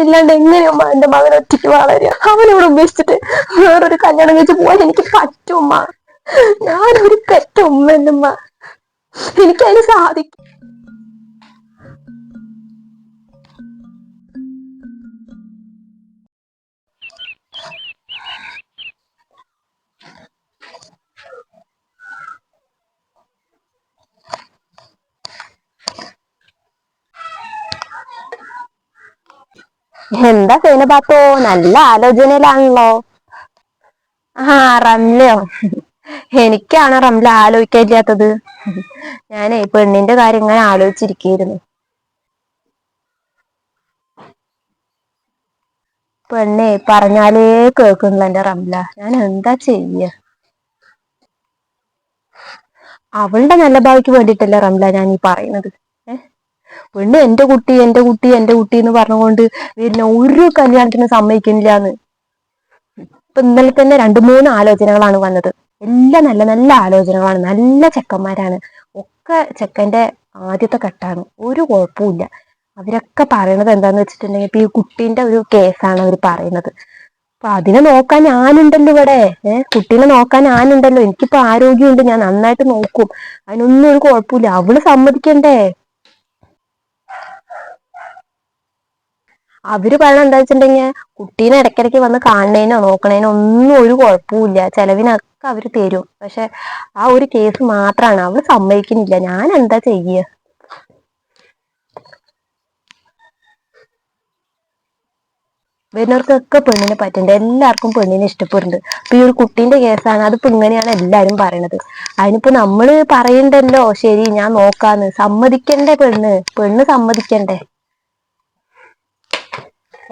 ഇല്ലാണ്ട് എങ്ങനെയമ്മ എന്റെ മകൻ ഒറ്റയ്ക്ക് വളരുക അവനോട് ഉപേക്ഷിച്ചിട്ട് വേറൊരു കല്യാണം കഴിച്ച് പോകാൻ എനിക്ക് പറ്റുമ്മ ഞാനൊരു പെറ്റ ഉമ്മ എന്നുമ്മ എനിക്കതിന് സാധിക്കും. എന്താ സൈനബാത്തോ നല്ല ആലോചനയിലാണല്ലോ. ആ റംലയോ എനിക്കാണ് റംല ആലോചിക്കാനില്ലാത്തത്. ഞാനേ പെണ്ണിന്റെ കാര്യം ഇങ്ങനെ ആലോചിച്ചിരിക്കുന്നു പെണ്ണെ പറഞ്ഞാലേ കേൾക്കുന്നില്ല എന്റെ റംല. ഞാൻ എന്താ ചെയ്യ? അവളുടെ നല്ല ഭാവിക്ക് വേണ്ടിയിട്ടല്ല റംല ഞാൻ ഈ പറയുന്നത്. പെണ്ണ് എന്റെ കുട്ടി എന്റെ കുട്ടി എന്റെ കുട്ടി എന്ന് പറഞ്ഞുകൊണ്ട് വരുന്ന ഒരു കല്യാണത്തിന് സമ്മതിക്കുന്നില്ലാന്ന്. ഇപ്പൊ ഇന്നലെ തന്നെ രണ്ടു മൂന്ന് ആലോചനകളാണ് വന്നത്. എല്ലാം നല്ല നല്ല ആലോചനകളാണ്. നല്ല ചെക്കന്മാരാണ്. ഒക്കെ ചെക്കന്റെ ആദ്യത്തെ കെട്ടാണ്. ഒരു കുഴപ്പമില്ല അവരൊക്കെ പറയണത് എന്താന്ന് വെച്ചിട്ടുണ്ടെങ്കിൽ ഇപ്പൊ ഈ കുട്ടീന്റെ ഒരു കേസാണ് അവർ പറയുന്നത്. അപ്പൊ അതിനെ നോക്കാൻ ഞാനുണ്ടല്ലോ ഇവിടെ? ഏഹ് കുട്ടീനെ നോക്കാൻ ഞാനുണ്ടല്ലോ എനിക്കിപ്പോ ആരോഗ്യമുണ്ട്. ഞാൻ നന്നായിട്ട് നോക്കും. അതിനൊന്നും ഒരു കുഴപ്പമില്ല അവൾ സമ്മതിക്കണ്ടേ? അവർ പറയണ എന്താ വെച്ചിട്ടുണ്ടെങ്കിൽ കുട്ടീനെ ഇടയ്ക്കിടയ്ക്ക് വന്ന് കാണണേനോ നോക്കണേനോ ഒന്നും ഒരു കുഴപ്പമില്ല ചെലവിനൊക്കെ അവർ തരും. പക്ഷെ ആ ഒരു കേസ് മാത്രാണ്. അവൾ സമ്മതിക്കുന്നില്ല. ഞാൻ എന്താ ചെയ്യ? വരുന്നവർക്കൊക്കെ പെണ്ണിനെ പറ്റുന്നുണ്ട് എല്ലാവർക്കും പെണ്ണിനെ ഇഷ്ടപ്പെടുന്നുണ്ട്. അപ്പൊ ഈ ഒരു കുട്ടീന്റെ കേസാണ്. അതിപ്പോ ഇങ്ങനെയാണ് എല്ലാരും പറയണത്. അതിനിപ്പോ നമ്മൾ പറയണ്ടല്ലോ. ശരി ഞാൻ നോക്കാന്ന്. സമ്മതിക്കണ്ടേ പെണ്ണ്? പെണ്ണ് സമ്മതിക്കണ്ടേ?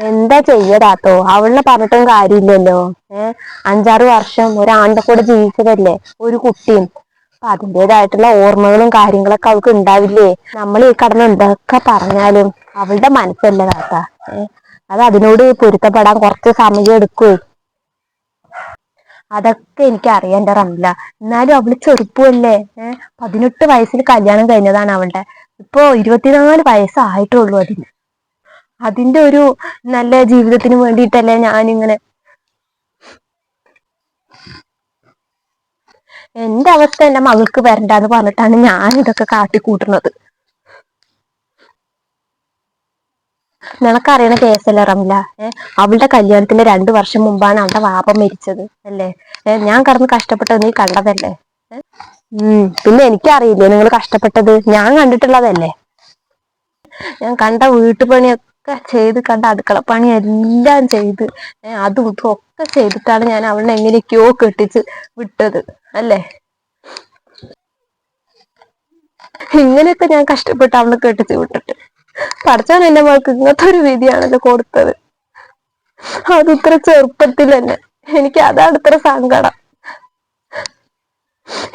എന്താ ചെയ്യടാത്തോ അവളെ പറഞ്ഞിട്ടും കാര്യമില്ലല്ലോ. ഏഹ് അഞ്ചാറ് വർഷം ഒരാണിന്റെ കൂടെ ജീവിച്ചതല്ലേ? ഒരു കുട്ടിയും. അപ്പൊ അതിന്റെതായിട്ടുള്ള ഓർമ്മകളും കാര്യങ്ങളൊക്കെ അവൾക്ക് ഉണ്ടാവില്ലേ? നമ്മൾ ഈ കടന്ന് എന്തൊക്കെ പറഞ്ഞാലും അവളുടെ മനസ്സല്ല താത്ത. ഏഹ് അത് അതിനോട് പൊരുത്തപ്പെടാൻ കുറച്ച് സമയം എടുക്കൂ അതൊക്കെ എനിക്ക് അറിയാന്റെ റംല. എന്നാലും അവൾ ചെറുപ്പമല്ലേ? ഏഹ് പതിനെട്ട് വയസ്സിൽ കല്യാണം കഴിഞ്ഞതാണ് അവളുടെ. ഇപ്പൊ ഇരുപത്തിനാല് വയസ്സായിട്ടുള്ളൂ അതിന്. അതിന്റെ ഒരു നല്ല ജീവിതത്തിന് വേണ്ടിയിട്ടല്ലേ ഞാനിങ്ങനെ എന്റെ അവസ്ഥ എന്റെ മകൾക്ക് വരണ്ടെന്ന് പറഞ്ഞിട്ടാണ് ഞാൻ ഇതൊക്കെ കാട്ടിക്കൂട്ടുന്നത്. നിനക്കറിയണ കേസല്ലേ റംല? ഏഹ് അവളുടെ കല്യാണത്തിന്റെ രണ്ടു വർഷം മുമ്പാണ് അവളുടെ വാപ്പ മരിച്ചത് അല്ലേ? ഞാൻ കടന്ന് കഷ്ടപ്പെട്ടത് നീ കണ്ടതല്ലേ? ഉം പിന്നെ എനിക്കറിയില്ലേ നിങ്ങൾ കഷ്ടപ്പെട്ടത്? ഞാൻ കണ്ടിട്ടുള്ളതല്ലേ? ഞാൻ കണ്ട വീട്ടുപണിയൊക്കെ ചെയ്ത് കണ്ട അടുക്കളപ്പണി എല്ലാം ചെയ്ത്. അതും ഇതും ഒക്കെ ചെയ്തിട്ടാണ് ഞാൻ അവളെ എങ്ങനെയൊക്കെയോ കെട്ടിച്ച് വിട്ടത്. അല്ലേ? ഇങ്ങനെയൊക്കെ ഞാൻ കഷ്ടപ്പെട്ട് അവളെ കെട്ടിച്ച് വിട്ടിട്ട്. പഠിച്ചാൽ എന്റെ മകൾക്ക് ഇങ്ങനത്തെ ഒരു വിധിയാണല്ലോ കൊടുത്തത്. അത് ഇത്ര ചെറുപ്പത്തിൽ തന്നെ. എനിക്ക് അതാണ് ഇത്ര സങ്കടം.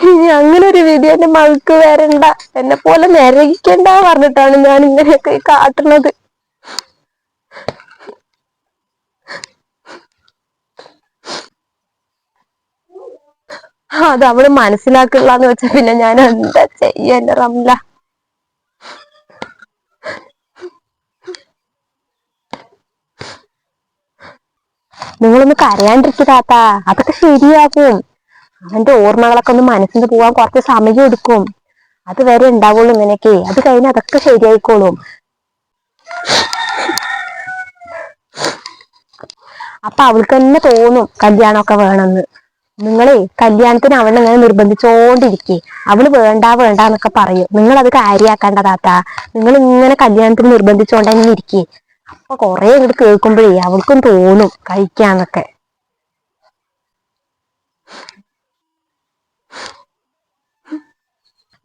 ഇനി അങ്ങനെ ഒരു വിധി എന്റെ മകൾക്ക് വരണ്ട. എന്നെ പോലെ നരകിക്കണ്ട പറഞ്ഞിട്ടാണ് ഞാൻ ഇങ്ങനെയൊക്കെ കാട്ടുന്നത്. അത് അവൾ മനസ്സിലാക്കില്ലാന്ന് വെച്ചാ പിന്നെ ഞാൻ എന്താ ചെയ്യാൻ റംല. നിങ്ങളൊന്ന് കരയാണ്ടിരിക്കും താത്ത. അതൊക്കെ ശരിയാകും. അവന്റെ ഓർമ്മകളൊക്കെ ഒന്ന് മനസ്സിന് പോവാൻ കുറച്ച് സമയം എടുക്കും. അത് വരെ ഉണ്ടാവുള്ളൂ ഇങ്ങനെയൊക്കെ അത് കഴിഞ്ഞ് അതൊക്കെ ശരിയായിക്കോളും. അപ്പൊ അവൾക്ക് തന്നെ തോന്നും കല്യാണമൊക്കെ വേണമെന്ന് നിങ്ങളെ കല്യാണത്തിന് അവളെ ഇങ്ങനെ നിർബന്ധിച്ചോണ്ടിരിക്കേ. അവൾ വേണ്ട വേണ്ട എന്നൊക്കെ പറയും. നിങ്ങൾ അത് കാര്യാക്കേണ്ട താത്ത. നിങ്ങൾ ഇങ്ങനെ കല്യാണത്തിന് നിർബന്ധിച്ചോണ്ട് തന്നെ ഇരിക്കേ. അപ്പൊ കൊറേ ഇങ്ങോട്ട് കേൾക്കുമ്പോഴേ അവൾക്കും തോന്നും കഴിക്കാന്നൊക്കെ.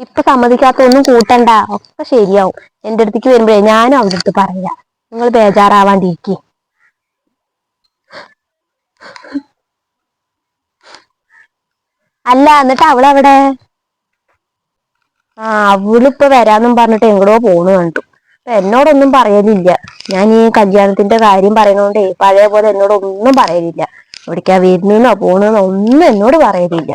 ഇപ്പൊ സമ്മതിക്കാത്ത ഒന്നും കൂട്ടണ്ട. ഒക്കെ ശരിയാവും. എന്റെ അടുത്തേക്ക് വരുമ്പോഴേ ഞാനും അവരുടെ അടുത്ത് പറയാ. നിങ്ങൾ ബേജാറാവാണ്ടിരിക്കേ. അല്ല എന്നിട്ട് അവളെവിടെ? ആ അവളിപ്പോ വരാന്നും പറഞ്ഞിട്ട് എങ്ങടോ പോണു കണ്ടു. അപ്പൊ എന്നോടൊന്നും പറയലില്ല. ഞാൻ ഈ കല്യാണത്തിന്റെ കാര്യം പറയുന്നോണ്ടേ പഴയ പോലെ എന്നോടൊന്നും പറയലില്ല. എവിടേക്കാ വരുന്നെന്നോ പോണെന്നോ ഒന്നും എന്നോട് പറയലില്ല.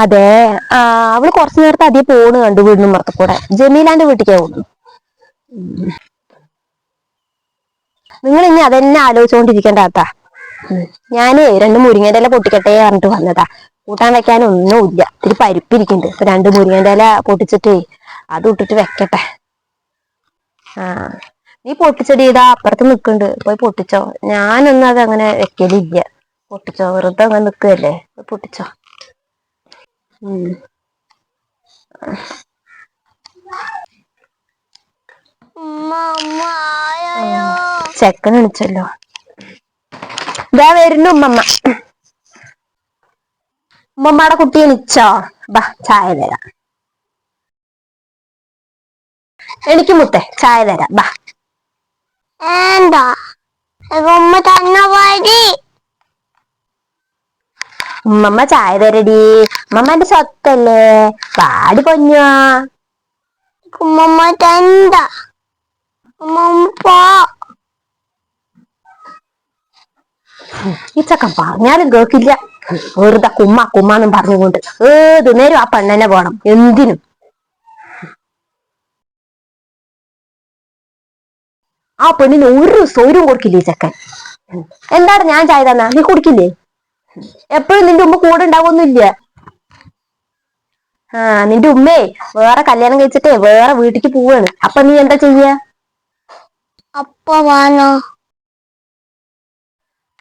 അതെ ആ അവൾ കുറച്ചു നേരത്തെ അധികം പോണ് കണ്ടു വീടിനുമ്മറത്ത് കൂടെ. ജമീലാന്റെ വീട്ടിലേക്കാ പോകുന്നു നിങ്ങൾ ഇനി അതെന്നെ ആലോചിച്ചുകൊണ്ടിരിക്കേണ്ട ഞാൻ രണ്ട് മുരിങ്ങേന്റെ ഇല പൊട്ടിക്കട്ടെ പറഞ്ഞിട്ട് വന്നതാ. കൂട്ടാൻ വെക്കാൻ ഒന്നുമില്ല. ഇത്തിരി പരിപ്പിരിക്കുന്നുണ്ട്. ഇപ്പൊ രണ്ട് മുരിങ്ങേന്റെ ഇല പൊട്ടിച്ചിട്ടേ അത് ഇട്ടിട്ട് വെക്കട്ടെ. ആ. നീ പൊട്ടിച്ചടി ഇതാ അപ്പുറത്ത് നിൽക്കുന്നുണ്ട്. പോയി പൊട്ടിച്ചോ. ഞാനൊന്നും അത് അങ്ങനെ വെക്കലില്ല. പൊട്ടിച്ചോ. വെറുതെ അങ്ങനെ നിൽക്കുകയല്ലേ. പോയി പൊട്ടിച്ചോ. ഉം. ചെക്കൻ വിളിച്ചല്ലോ. ഇതാ വരുന്നു ഉമ്മമ്മ. ഉമ്മമ്മയുടെ കുട്ടി എണിച്ചോ ബാ ചായ തരാം. എനിക്ക് മുത്തേ ചായ തരാം. ബാ. എന്താ? ഉമ്മ തന്ന വഴി ഉമ്മമ്മ ചായ തരടി. ഉമ്മമ്മന്റെ സ്വത്തല്ലേ? പാടി പൊഞ്ഞോ ഉമ്മമ്മ തണ്ട ഉമ്മ പോ. ഈ ചക്കൻ പറഞ്ഞാലും കേൾക്കില്ല. വെറുതെ കുമ്മ കുമ്മാന്നും പറഞ്ഞുകൊണ്ട്. ഏത് നേരം ആ പെണ്ണനെ വേണം. എന്തിനും. ആ പെണ്ണിന് ഒരു സൗര്യം കൊടുക്കില്ലേ ഈ ചെക്കൻ എന്താണ് ഞാൻ ചായ തന്നാ നീ കുടിക്കില്ലേ? എപ്പോഴും നിന്റെ ഉമ്മ കൂടെ ഉണ്ടാവൊന്നുമില്ല. ആ നിന്റെ ഉമ്മേ വേറെ കല്യാണം കഴിച്ചിട്ടേ വേറെ വീട്ടിക്ക് പോവാണ്. അപ്പൊ നീ എന്താ ചെയ്യാ? അപ്പ വാനോ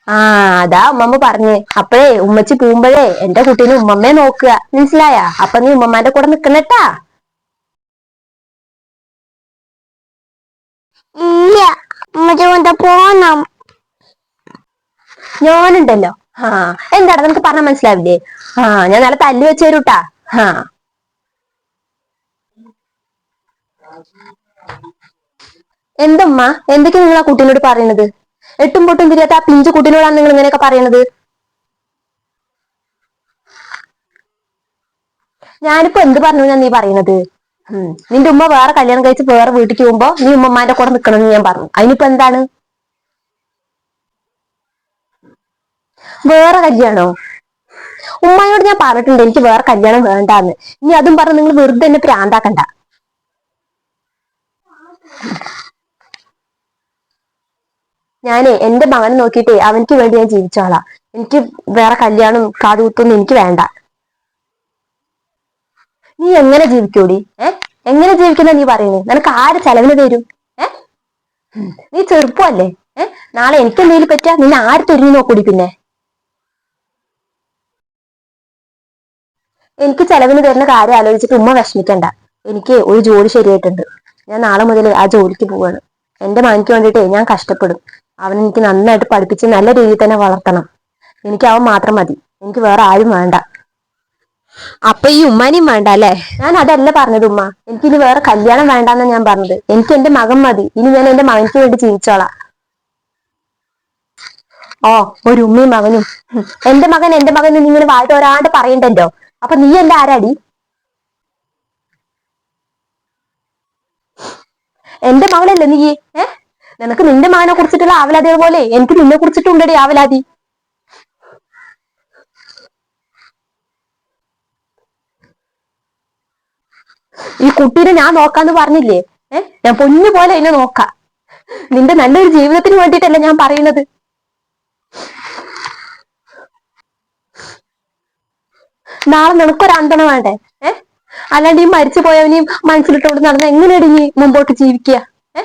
ആ അതാ ഉമ്മമ്മ പറഞ്ഞ്. അപ്പഴേ ഉമ്മച്ചി പോകുമ്പോഴേ എന്റെ കുട്ടീനെ ഉമ്മമ്മയെ നോക്കുക. മനസ്സിലായ? അപ്പൊ നീ ഉമ്മമാന്റെ കൂടെ നിക്കണട്ടാ. ഇല്ല. ഉമ്മ കൊണ്ട് പോണം ഞാനുണ്ടല്ലോ. ആ എന്താണ് നിനക്ക് പറഞ്ഞാൽ മനസ്സിലാവില്ലേ? ആ ഞാൻ നല്ല തല്ലി വെച്ച് തരൂട്ടാ. ആ. എന്തമ്മ? എന്തൊക്കെയാ നിങ്ങൾ ആ കുട്ടീനോട് പറയണത്? എട്ടും പൊട്ടും തിരിയാത്ത ആ പിഞ്ചു കുട്ടിനോടാണ് നിങ്ങൾ ഇങ്ങനെയൊക്കെ പറയണത്? ഞാനിപ്പോ എന്ത് പറഞ്ഞു ഞാൻ നീ പറയണത്. നിന്റെ ഉമ്മ വേറെ കല്യാണം കഴിച്ച് വേറെ വീട്ടിൽ പോകുമ്പോ നീ ഉമ്മമാന്റെ കൂടെ നിക്കണമെന്ന് ഞാൻ പറഞ്ഞു. അതിനിപ്പോ എന്താണ്? വേറെ കല്യാണോ? ഉമ്മയോട് ഞാൻ പറഞ്ഞിട്ടുണ്ട് എനിക്ക് വേറെ കല്യാണം വേണ്ടാന്ന്. ഇനി അതും പറഞ്ഞ് നിങ്ങൾ വെറുതെ എന്നെ പ്രാന്താക്കണ്ട. ഞാനേ എന്റെ മകനെ നോക്കിയിട്ടേ അവനിക്ക് വേണ്ടി ഞാൻ ജീവിച്ചോളാം എനിക്ക് വേറെ കല്യാണം കാതുകുത്തൊന്നും എനിക്ക് വേണ്ട. നീ എങ്ങനെ ജീവിക്കൂടി? ഏ? എങ്ങനെ ജീവിക്കുന്ന നീ പറയുന്നേ? നിനക്ക് ആര് ചെലവിന് തരും? ഏ? നീ ചെറുപ്പമല്ലേ? ഏ? നാളെ എനിക്ക് എന്തെങ്കിലും പറ്റാ നിന്നെ ആര് തരുന്നു നോക്കൂടി പിന്നെ? എനിക്ക് ചെലവിന് തരുന്ന കാര്യം ആലോചിച്ചിട്ട് ഉമ്മ വിഷമിക്കണ്ട. എനിക്ക് ഒരു ജോലി ശരിയായിട്ടുണ്ട്. ഞാൻ നാളെ മുതൽ ആ ജോലിക്ക് പോവാണ്. എന്റെ മകനിക്ക് വേണ്ടിയിട്ടേ ഞാൻ കഷ്ടപ്പെടും. അവൻ എനിക്ക് നന്നായിട്ട് പഠിപ്പിച്ച് നല്ല രീതിയിൽ തന്നെ വളർത്തണം. എനിക്ക് അവൻ മാത്രം മതി. എനിക്ക് വേറെ ആരും വേണ്ട. അപ്പൊ ഈ ഉമ്മാനിയും വേണ്ട അല്ലേ? ഞാൻ അതല്ല പറഞ്ഞത് ഉമ്മ. എനിക്ക് ഇനി വേറെ കല്യാണം വേണ്ടെന്ന് ഞാൻ പറഞ്ഞത്. എനിക്ക് എന്റെ മകൻ മതി. ഇനി ഞാൻ എന്റെ മകനക്ക് വേണ്ടി ജീവിച്ചോളാം. ഓ ഒരു ഉമ്മയും മകനും. എന്റെ മകൻ എന്റെ മകൻ നിങ്ങൾ വാഴ്ത്ത ഒരാണ്ട് പറയണ്ടല്ലോ. അപ്പൊ നീ എന്റെ ആരാടി? എന്റെ മകളല്ലേ നീ? ഏ? നിനക്ക് നിന്റെ മകനെ കുറിച്ചിട്ടുള്ള ആവലാതി പോലെ എനിക്ക് നിന്നെ കുറിച്ചിട്ടുണ്ടടി ആവലാതി. ഈ കുട്ടീനെ ഞാൻ നോക്കാന്ന് പറഞ്ഞില്ലേ? ഏ? ഞാൻ പൊന്നു പോലെ എന്നെ നോക്കാം. നിന്റെ നല്ലൊരു ജീവിതത്തിന് വേണ്ടിയിട്ടല്ല ഞാൻ പറയുന്നത്. നാളെ നിനക്കൊരു അന്തണ വേണ്ടേ? ഏ? അല്ലാണ്ട് ഈ മരിച്ചു പോയവനെയും മനസ്സിലിട്ടുകൊണ്ട് നടന്ന എങ്ങനെയാണ് നീ മുമ്പോട്ട് ജീവിക്കുക ഏ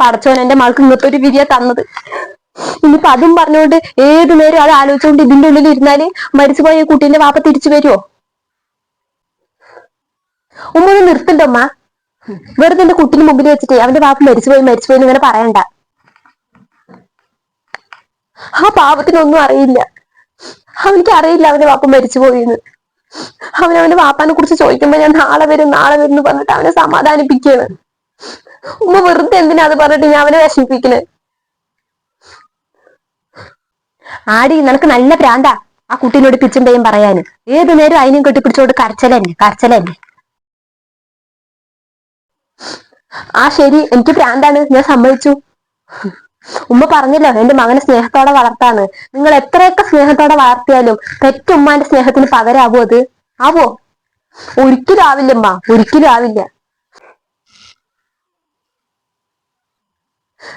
പടച്ചോൻ എന്റെ മകൾക്ക് ഇങ്ങനത്തെ ഒരു വിരിയ തന്നത്. ഇനിയിപ്പൊ അതും പറഞ്ഞുകൊണ്ട് ഏതു നേരം അത് ആലോചിച്ചുകൊണ്ട് ഇതിന്റെ ഉള്ളിൽ ഇരുന്നാൽ മരിച്ചുപോയ കുട്ടീന്റെ വാപ്പ തിരിച്ചു വരുമോ ഉമ്മ നിർത്തണ്ടോ ഉമ്മ. വെറുതെ എന്റെ കുട്ടിന് മുമ്പിൽ വെച്ചിട്ട് അവന്റെ വാപ്പ മരിച്ചുപോയി മരിച്ചുപോയി ഇങ്ങനെ പറയണ്ട. ആ പാപത്തിനൊന്നും അറിയില്ല. അവനിക്ക് അറിയില്ല അവന്റെ വാപ്പ മരിച്ചുപോയി എന്ന് അവൻ അവന്റെ വാപ്പാനെ കുറിച്ച് ചോദിക്കുമ്പോ ഞാൻ നാളെ വരും നാളെ വരും എന്ന് പറഞ്ഞിട്ട് അവനെ സമാധാനിപ്പിക്കാണ്. ഉമ്മ വെറുതെ എന്തിനാ അത് പറഞ്ഞിട്ട് ഞാൻ അവനെ വിഷമിപ്പിക്കണേ ആടി നിനക്ക് നല്ല പ്രാന്താ. ആ കുട്ടീനോട് പിച്ചും പറയാന്. ഏതു നേരം അതിനെയും കെട്ടിപ്പിടിച്ചോണ്ട് കരച്ചലന്നെ കരച്ചലന്നെ. ആ ശരി എനിക്ക് പ്രാന്താണ്. ഞാൻ സമ്മതിച്ചു. ഉമ്മ പറഞ്ഞല്ലോ എന്റെ മകനെ സ്നേഹത്തോടെ വളർത്താന്ന്. നിങ്ങൾ എത്രയൊക്കെ സ്നേഹത്തോടെ വളർത്തിയാലും പെറ്റുമ്മാന്റെ സ്നേഹത്തിന് പകരാവോ അത്? ആവോ? ഒരിക്കലും ആവില്ല ഉമ്മ ഒരിക്കലും ആവില്ല.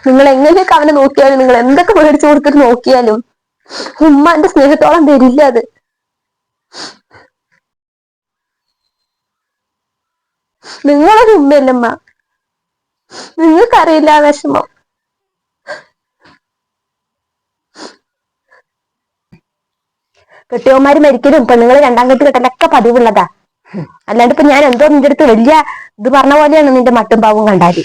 നിങ്ങൾ എങ്ങനെയൊക്കെ അവനെ നോക്കിയാലും നിങ്ങൾ എന്തൊക്കെ മേടിച്ചു കൊടുത്തിട്ട് നോക്കിയാലും ഉമ്മാന്റെ സ്നേഹത്തോളം വരില്ല അത്. നിങ്ങളൊരു ഉമ്മയല്ലമ്മ നിങ്ങൾക്കറിയില്ല ആ വിഷമം. കെട്ടിയവന്മാര് മരിക്കലും പെണ്ണുങ്ങൾ രണ്ടാം കെട്ട് കെട്ടലൊക്കെ പതിവുള്ളതാ. അല്ലാണ്ട് ഇപ്പൊ ഞാൻ എന്തോ നിന്റെ അടുത്ത് വലിയ ഇത് പറഞ്ഞ പോലെയാണ് നിന്റെ മട്ടും പാവും കണ്ടാൽ.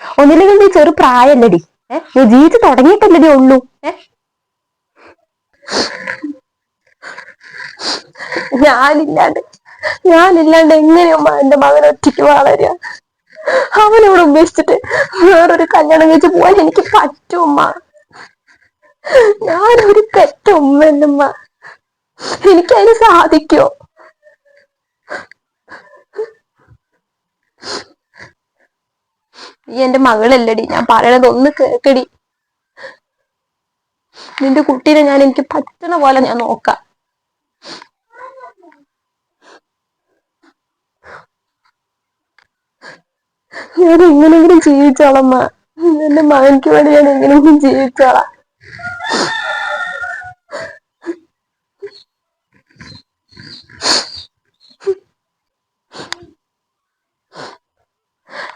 ഒന്നില്ലെങ്കിൽ നീ ചെറു പ്രായല്ലടി. ഏഹ് നീ ജീവിച്ചു തുടങ്ങിയിട്ടല്ലടി ഉള്ളൂ. ഏഹ് ഞാനില്ലാണ്ട് ഞാനില്ലാണ്ട് എങ്ങനെയമ്മ എന്റെ മകൻ ഒറ്റയ്ക്ക് വളരുക അവനിവിടെ ഉപേക്ഷിച്ചിട്ട് വേറൊരു കല്യാണം കഴിച്ച് പോവാൻ എനിക്ക് പറ്റുമ്മ ഞാനൊരു പെറ്റ ഉമ്മ. എനിക്കതിന് സാധിക്കോ? നീ എന്റെ മകളല്ലടി. ഞാൻ പറയണത് ഒന്ന് കേക്കടി നിന്റെ കുട്ടീനെ ഞാൻ എനിക്ക് പറ്റണ പോലെ ഞാൻ നോക്കാം. ഞാൻ എങ്ങനെങ്കിലും ജീവിച്ചോളമ്മ എന്റെ മകനിക്ക് വേണ്ടി ഞാൻ എങ്ങനെയെങ്കിലും ജീവിച്ചോളാം.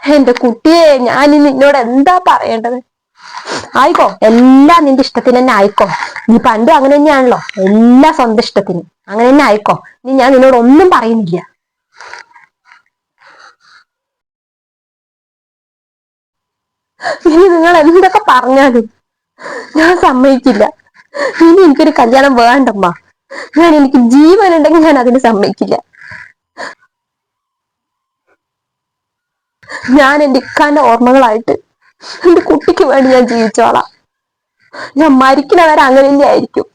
എന്റെ കുട്ടിയെ ഞാൻ നിന്നോട് എന്താ പറയേണ്ടത്? ആയിക്കോ. എല്ലാം നിന്റെ ഇഷ്ടത്തിന് തന്നെ ആയിക്കോ. നീ പണ്ടും അങ്ങനെ തന്നെയാണല്ലോ. എല്ലാ സ്വന്തം ഇഷ്ടത്തിന്. അങ്ങനെ തന്നെ ആയിക്കോ. നീ ഞാൻ നിന്നോട് ഒന്നും പറയുന്നില്ല. ഇനി നിങ്ങൾ എന്തൊക്കെ പറഞ്ഞാലും ഞാൻ സമ്മതിക്കില്ല. ഇനി എനിക്കൊരു കല്യാണം വേണ്ടമ്മ. ഞാൻ എനിക്ക് ജീവൻ ഉണ്ടെങ്കിൽ ഞാൻ അതിന് സമ്മതിക്കില്ല. ഞാൻ എന്റെ ഇക്കാന്റെ ഓർമ്മകളായിട്ട് എന്റെ കുട്ടിക്ക് വേണ്ടി ഞാൻ ജീവിച്ചോളാം. ഞാൻ മരിക്കണവരെ അങ്ങനെ തന്നെ ആയിരിക്കും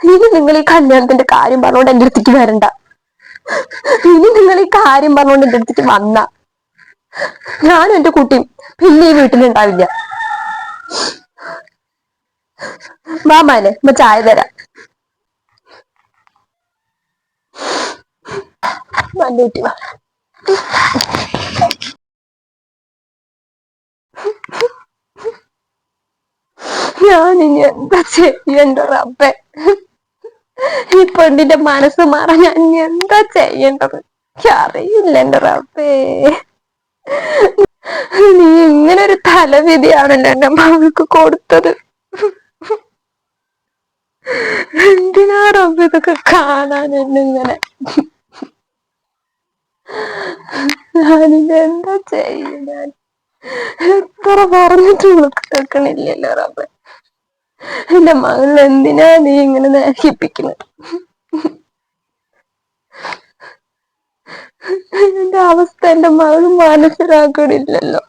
ഇനി നിങ്ങൾ ഈ കല്യാണത്തിന്റെ കാര്യം പറഞ്ഞോണ്ട് എന്റെ അടുത്തേക്ക് വരണ്ട. ഇനി നിങ്ങൾ ഈ കാര്യം പറഞ്ഞോണ്ട് എന്റെ അടുത്തേക്ക് വന്ന. ഞാനും എന്റെ കുട്ടിയും പിന്നെ ഈ വീട്ടിലുണ്ടാവില്ല. വാമാനെ ചായ തരാം. വാ. ഞാൻ എന്താ ചെയ്യണ്ട ഈ പെണ്ണിന്റെ മനസ്സ് മാറാൻ ഞാൻ ഇനി എന്താ ചെയ്യേണ്ടത്? അറിയില്ല എന്റെ റബ്ബേ. നീ ഇങ്ങനെ ഒരു തലവിധിയാണല്ലോ എന്റെ മകൾക്ക് കൊടുത്തത്. എന്തിനാ റബ്ബ് ഇതൊക്കെ കാണാൻ എന്നിങ്ങനെ ഞാനിത് ഞാനിതെന്താ ചെയ്യുന്നത് എത്ര പറഞ്ഞിട്ടുള്ളോ റബ്ബ. എന്റെ മകൾ എന്തിനാ നീ ഇങ്ങനെ നശിപ്പിക്കുന്നത് എന്റെ അവസ്ഥ എന്റെ മകൾ മനസ്സിലാക്കണില്ലല്ലോ.